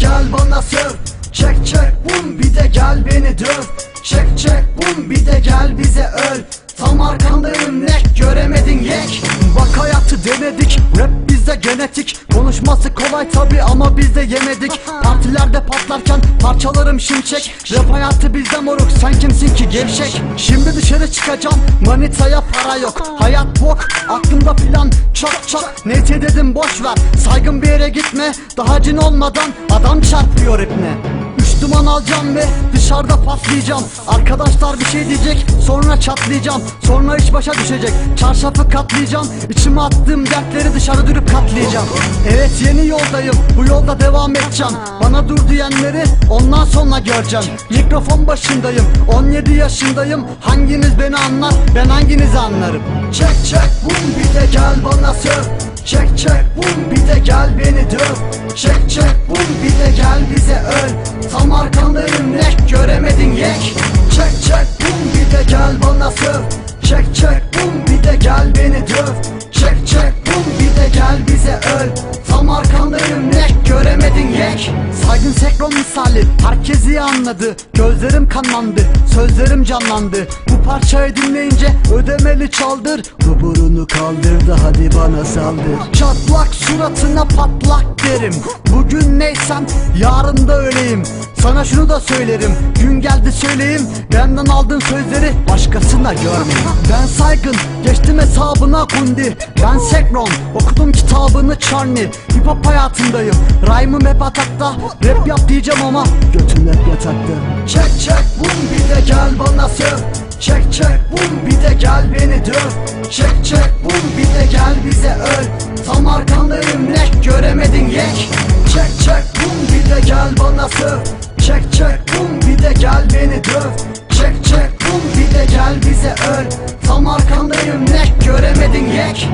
gel bana söv Çek çek bum bir de gel beni döv. Çek çek bum bir de gel bize öl. Tam arkandayım ne göremedin yek. Bak hayatı denedik rap bizde genetik. Konuşması kolay tabi ama biz de yemedik. Partilerde patlarken parçalarım şimşek. Rap hayatı bizde moruk sen kimsin ki gevşek? Şimdi dışarı çıkacağım manitaya para yok. Hayat bok aklımda plan. Çok çok Neyse dedim boş ver. Saygın bir yere gitme Daha cin olmadan adam çarpıyor ipne duman alacağım ve dışarıda patlayacağım. Arkadaşlar bir şey diyecek sonra çatlayacağım. Sonra iş başa düşecek. Çarşafı katlayacağım İçime attığım dertleri dışarı dürüp katlayacağım. Evet yeni yoldayım bu yolda devam edeceğim. Bana dur diyenleri ondan sonra göreceğim. Mikrofon başındayım 17 yaşındayım. Hanginiz beni anlar ben hanginizi anlarım? Çek çek bum bir de gel bana söv. Çek çek bum bir de gel beni döv Çek çek bum bir de gel bize öl. Tam arkandayım ne göremedin yek. Çek çek bum bir de gel bana söv. Çek çek bum bir de gel beni döv. Çek çek bum bir de gel bize öl. Tam arkandayım ne göremedin yek. Saygın sekron misali herkes iyi anladı. Gözlerim kanlandı sözlerim canlandı. Bu parçayı dinleyince ödemeli çaldır. Kuburunu kaldır da hadi bana saldır. Çatlak suratına patlak derim. Bugün neysem yarın da öyleyim Sana şunu da söylerim. Gün geldi söyleyeyim. Benden aldığın sözleri başkasına görmeyin Ben saygın geçtim hesabına kundi. Ben Sekron okudum kitabını Charlie Hip hop hayatındayım. Rhyme'ım hep atakta. Rap yap diyeceğim ama götüm hep yatakta. Çek çek bum bir de gel bana Çek çek bum bir de gel beni döv. Çek çek bum bir de gel bize öl. Tam arkandayım nek göremedin yek. Çek çek bum bir de gel bana söv. Çek çek bum bir de gel beni döv. Çek çek bum bir de gel bize öl. Tam arkandayım nek göremedin yek.